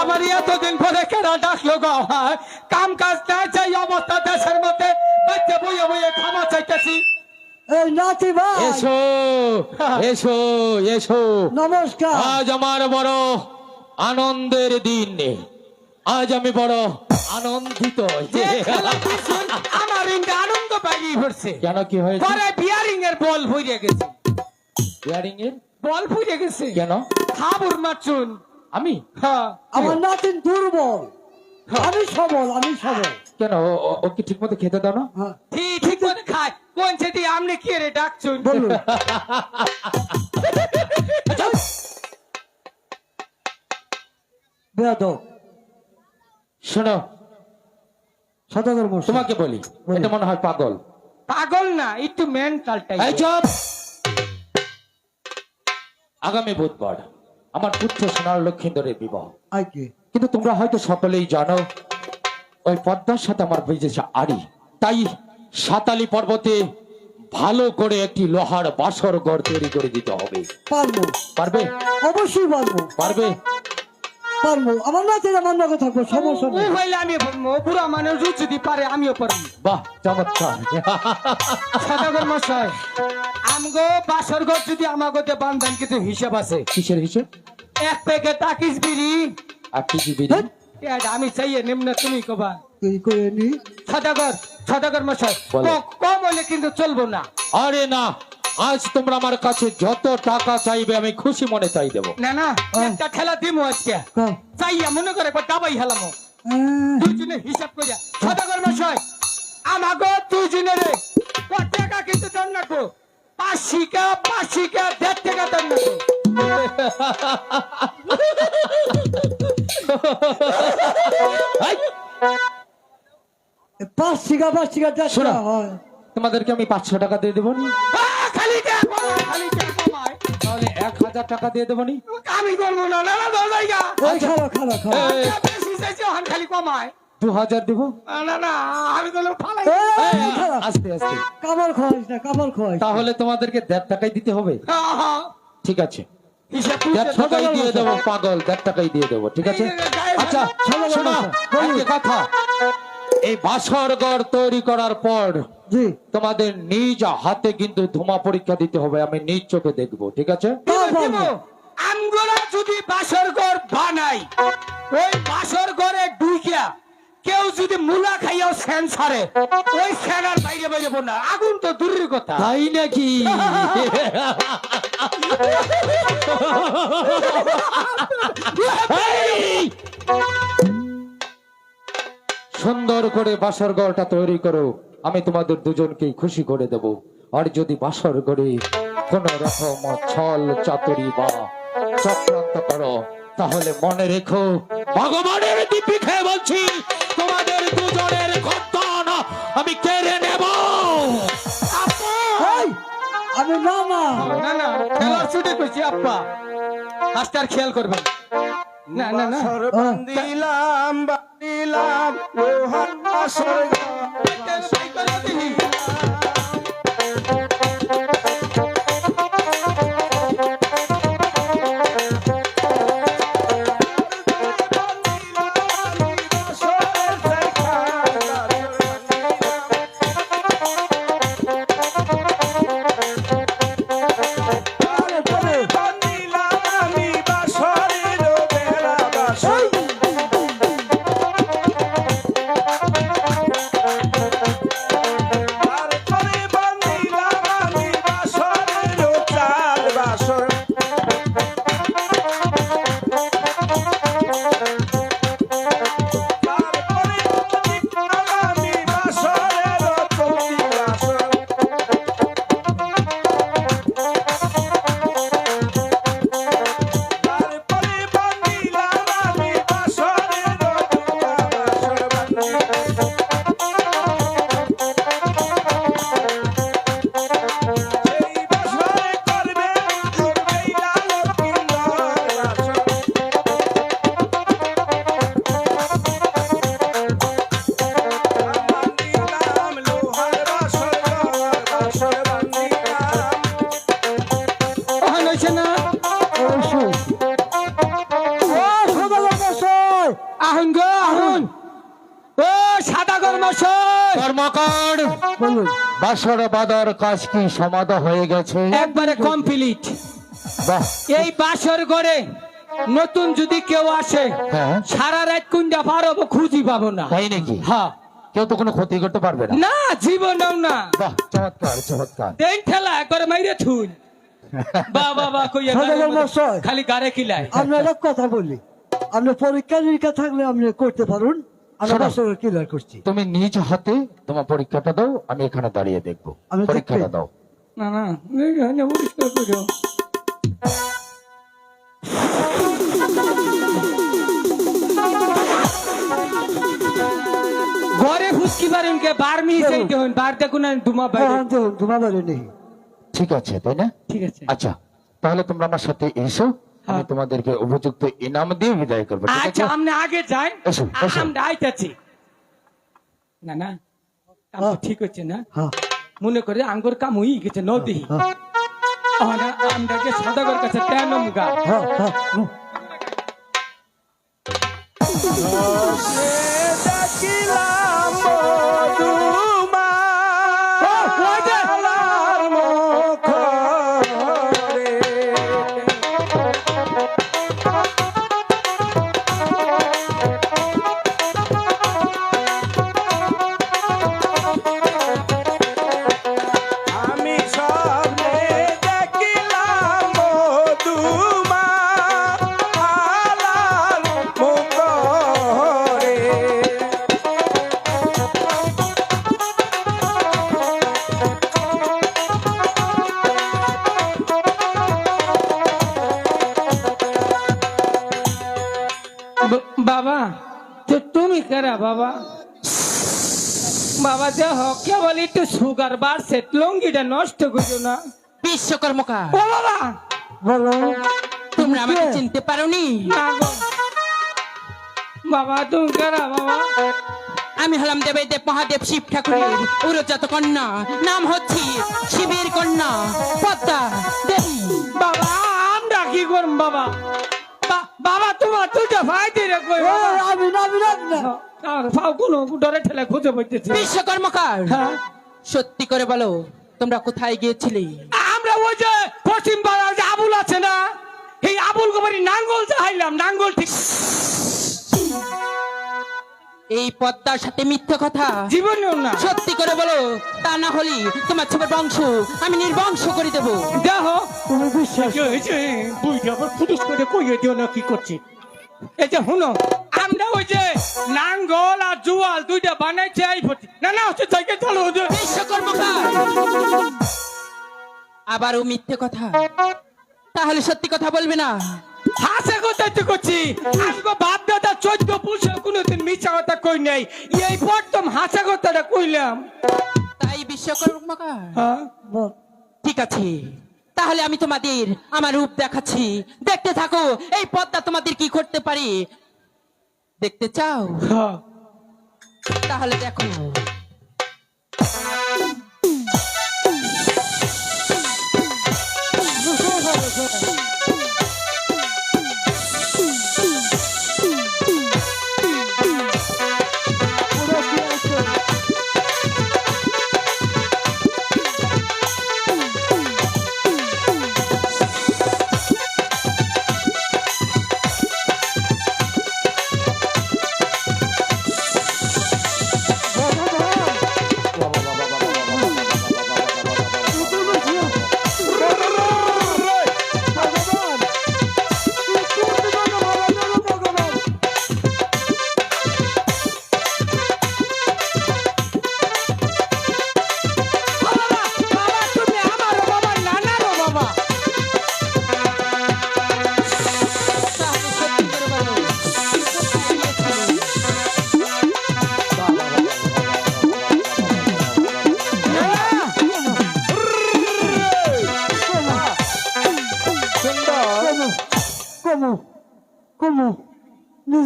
আমার এতদিন পরে কেনা ডাকলো গো? কাম কাজ চাই অবস্থা দেশের মধ্যে। বাচ্চা বইয়ে বইয়ে খাওয়া চাইতেছি। এসো এসো এসো। নমস্কার। আজ আমার বড় আনন্দের দিন। আজ আমি বড় আনন্দিত যে আমার আনন্দ পাইনি পড়ছে কেন কি হয়েছে? পরে বিয়ারিং এর বল ফুরিয়ে গেছে। ইয়ারিং এর বল ফুরিয়ে গেছে। কেন? খাবুর মাচুন আমি? হ্যাঁ আমার নাতিন দুর্বল। আমি সবল আমি সবল। কেন ও- ও- ও কি ঠিক মতো খেতে দাও না? হ্যাঁ, ঠিক ঠিক করে খায়। কোন সেটি আমনে কি রে ডাকছুন বলুন। শোনো। সদাগর তোমাকে বলি এটা মনে হয় পাগল। পাগল না একটু মেন্টাল টাইপ আগামী বুধবার আমার পুত্র সোনার লক্ষিন্দরের বিবাহ। কিন্তু তোমরা হয়তো সকলেই জানো ওই পদ্মার সাথে আমার বেজেছে আড়ি। তাই সাতালি পর্বতে ভালো করে একটি লোহার বাসর ঘর তৈরি করে দিতে হবে। পারব। পারবে? অবশ্যই পারব। পারবে? পারব। আমার নাতিন আমার নগে থাকব সমস্যা নেই। হইলে আমি বলব বুড়া মানুষ যদি পারে আমিও পারব। বাহ চমৎকার। সদাগর মশাই আমগো বাসর ঘর যদি আমাগোতে বান্ধন কিছু হিসাব আছে। কিসের হিসেব? এক প্যাকেট টাকিস বিড়ি। আর কি কি বিড়ি? আমি চাইয়ে নিম্ন তুমি কবা তুই করে নি সদাগর সদাগর মশাই কম হলে কিন্তু চলবো না। আরে না আজ তোমরা আমার কাছে যত টাকা চাইবে আমি খুশি মনে চাই দেবো। না না একটা খেলা দিমু আজকে। কও। চাইয়া মনে করে একবার দাবাই হেলামো আহ, হিসাব করিয়া সদাগর মশাই আমাগো দুইজনের কত টাকা কিন্তু দন পাঁচশিকা দেড় টাকা দন পাঁচ শিকা পাঁচ শিকা শোনো। হয়। তোমাদেরকে আমি পাঁচশো টাকা দিয়ে দেবো নি। খালি খালি তাহলে এক হাজার টাকা দিয়ে দেবো নি। আমি করব না না জায়গা। ওই খালো কমায়। দু হাজার দেবো। না, না আমি তো। আস্তে আস্তে। খোয়াইস না খোয়াইস তাহলে তোমাদেরকে দেড় টাকাই দিতে হবে। ঠিক আছে। দেড় টাকাই দিয়ে দেবো পাগল দেড় টাকাই দিয়ে দেবো ঠিক আছে? আচ্ছা শোনো, কথা। এই বাসর তৈরি করার পর তোমাদের নিজ হাতে কিন্তু ধুমা পরীক্ষা দিতে হবে আমি নিজ চোখে দেখব ঠিক আছে। আমগোরা যদি বাসর ঘর বানাই ওই বাসর ঘরে কেউ যদি মুলা খাইয়াও সেন ছাড়ে ওই সেনার বাইরে বাইরে না। আগুন তো দূরের কথা। তাই নাকি? সুন্দর করে বাসর ঘরটা তৈরি করো। আমি তোমাদের দুজনকেই খুশি করে দেব। আর যদি বাসর ঘরে কোন রকম ছল চাতুরি বা চক্রান্ত করো তাহলে মনে রেখো ভগবানের খেয়ে বলছি না না না না খেলার ছুটি করছি আপ্পা। আজকে আর খেয়াল করবেন না। না না। দিলাম বাড়িলাম লোহার বাসর আহুন গো আহুন। ও সাদা গরমশাই কর্মকার বলুন বাসর বাদার কাজ কি সমাধা হয়ে গেছে? একবারে কমপ্লিট এই বাসর ঘরে নতুন যদি কেউ আসে হ্যাঁ। সারা রাত কুন্ডা পারব খুঁজি পাবো না। তাই নাকি? হ্যাঁ। কেউ তো কোনো ক্ষতি করতে পারবে না। না জীবনেও না। বাহ চমৎকার চমৎকার। দেন ঠেলা একবারে মাইরে থুন বা বা বা কইয়া খালি গারে কিলায়। আমরা কথা বলি। আপনি পরীক্ষা নিরীক্ষা থাকলে আপনি করতে পারুন। ক্লিয়ার করছি। তুমি নিজ হাতে তোমার পরীক্ষাটা দাও আমি এখানে দাঁড়িয়ে দেখব। পরীক্ষাটা দাও। না না না, করো। ঘরে ফুসকি বার মিশে হন বার দেখুন ধুমা বাইরে হ্যাঁ নেই ঠিক আছে তাই না? ঠিক আছে। আচ্ছা তাহলে তোমরা আমার সাথে এসো। আমি হ্যাঁ। তোমাদেরকে উপযুক্ত ইনাম দিয়ে বিদায় করব আচ্ছা আপনি আগে যাই। আমরা আইতাছি। না না কাম হ্যাঁ। ঠিক হচ্ছে না? হ্যাঁ। মনে করে আঙ্গুর কাম হয়ে গেছে নদী। হ্যাঁ আমরা আমরাকে সদাগর কাছে হ্যাঁ মুগা তো তুমি কারা বাবা? বাবা দেহ কেবল একটু সুগার বাড়ছে লঙ্গিটা নষ্ট করছ না? বিশ্বকর্মকার ও বাবা! বলো। তোমরা আমাকে চিনতে পারোনি? না গো। বাবা তুমি কারা বাবা? আমি হলাম দেবেদেব মহাদেব শিব ঠাকুরের উরজাত কন্যা। নাম হচ্ছে শিবের কন্যা পদ্মা দেবী। বাবা আমরা কি করব বাবা? বাবা তোমার তুইটা ভাই দিয়ে এ, আমি না আমি না ফাও কোনো ডরে ঠেলে খুঁজে বইতেছে বিশ্বকর্মকার হ্যাঁ। সত্যি করে বলো তোমরা কোথায় গিয়েছিলে? আমরা ওই যে পশ্চিম পাড়ার যে আবুল আছে না এই আবুল গোবারি নাঙ্গল চাইলাম নাঙ্গল ঠিক এই পদ্মার সাথে মিথ্যা কথা। জীবনেও না। সত্যি করে বলো তা না হলে তোমার ছেলের বংশ আমি নির্বংশ করে দেবো। দেখো তুমি বিশ্বাস? এই যে আবার ফুটুস করে কইয়ে দিও না কি করছি। এই যে শুনো আমরা ওই যে নাঙ্গল আর জুয়াল দুইটা বানাইছে এই ভর্তি। না না হচ্ছে থেকে চলো ওই আবারও মিথ্যে কথা। তাহলে সত্যি কথা বলবে না। হাসে কথা তো করছি। আমগো বাপ দাদা চোদ্দ পুরুষে কোনোদিন মিছা কথা কই নাই। এই প্রথম হাসা কথাটা কইলাম। তাই বিশ্বকর্মকার হ্যাঁ? ঠিক আছে। তাহলে আমি তোমাদের আমার রূপ দেখাচ্ছি। দেখতে থাকো এই পদ্মা তোমাদের কি করতে পারি? দেখতে চাও? হ্যাঁ। তাহলে দেখো।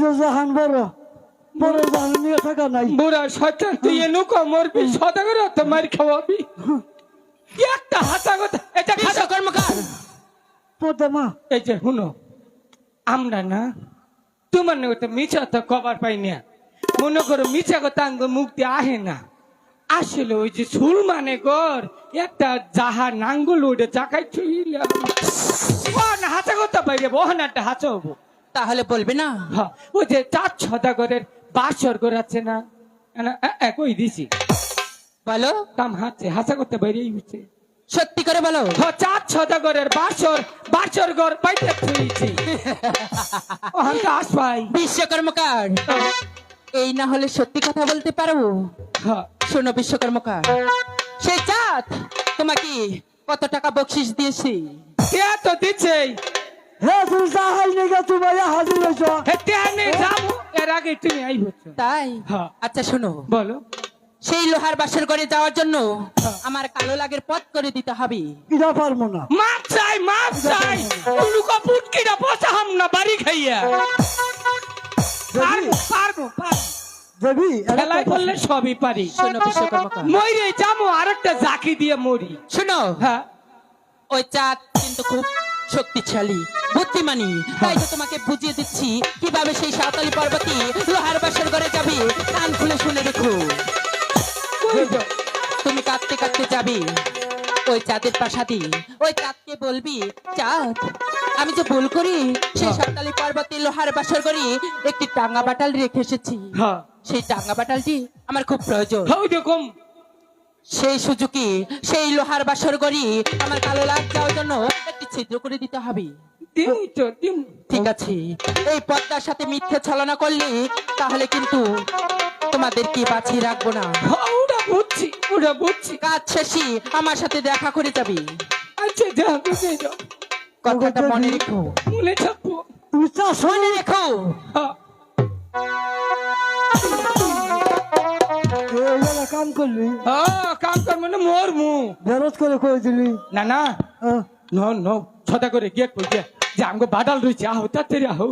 নিজে জাহান বড় বড় জাহান নিয়ে থাকা নাই। বুড়া শয়তান তুই এনুকো মরবি সদা করে তো মার খাওয়াবি। একটা হাসা কথা এটা খাসা কর বিশ্বকর্মকার মা। এই যে শুনো আমরা না তোমার তো মিছা তো কবার পাই না। মনে করো মিছা কথা আঙ্গ মুক্তি আহে না। আসলে ওই যে সুল মানে গর একটা যাহা নাঙ্গল ওইটা জাকাই ছুইলাম। না হাঁচা করতে পারি ওহান একটা হাঁচা হব। তাহলে বলবে না? হ্যাঁ, ওই যে চার ছদাগরের বাসর ঘর আছে না। না, এ, এ, দিছি? বলো। কাম হাঁচে হাঁচা করতে বাইরে হচ্ছে সত্যি করে বলো। হ্যাঁ, চার ছদাগরের বাসর বাসর ঘর পাইতে ছুঁয়েছি ওখান তো আসবাই। বিশ্বকর্মকার এই না হলে সত্যি কথা বলতে পারো? হ্যাঁ। শোনো বিশ্বকর্মকার সেই চাঁদ তোমাকে কত টাকা বকশিস দিয়েছি? কে তো দিচ্ছে হে তুমি জাহাজ তুমি আই তাই? হ্যাঁ। আচ্ছা শোনো। বলো। সেই লোহার বাসের ঘরে যাওয়ার জন্য আমার কালো লাগের পথ করে দিতে হবে। এটা পারব না। মাপ চাই মাপ চাই। উলুকা পুটকিটা বসাহাম না বাড়ি খাইয়া। পারব পারব পারব। দেবী খেলায় বললে সবই পারি। শোনো বিশ্বকর্মকার মইরে যাব আরেকটা জাকি দিয়ে মরি। শোনো। হ্যাঁ। ওই চাঁদ কিন্তু খুব শক্তিশালী বুদ্ধিমানী। তাই তো তোমাকে বুঝিয়ে দিচ্ছি কীভাবে সেই সাঁওতালি পর্বতী লোহার বাসের ঘরে যাবে কান খুলে শুনে রেখো। তুমি কাঁদতে কাঁদতে যাবে। ওই চাঁদের পাশাদি ওই চাঁদকে বলবি চাঁদ আমি যে ভুল করি সেই সাঁওতালি পর্বতে লোহার বাসর করি একটি টাঙ্গা বাটাল রেখে এসেছি। হ্যাঁ। সেই টাঙ্গা বাটালটি আমার খুব প্রয়োজন। হ্যাঁ, সেই সুযোগে সেই লোহার বাসর গড়ি আমার কালো লাগ যাওয়ার জন্য একটি ছিদ্র করে দিতে হবে। দিন তো দিন ঠিক আছে এই পদ্মার সাথে মিথ্যে ছলনা করলে তাহলে কিন্তু তোমাদের কি বাঁচিয়ে রাখব না। বুঝছি বুঝছি। কাজ শেষে আমার সাথে দেখা করে যাবে। আচ্ছা যাও বুঝে যাও কথাটা মনে রেখো। মনে থাকব তুমি চাষ মনে রেখো। হ্যাঁ কাম করলি? হ্যাঁ, কাম কর মানে মোর মু বেরোজ করে কই দিলি না। না। ন ন ছটা করে গিয়ে কই যে আমগো বাডাল রইছে আহো তাড়াতাড়ি আহো।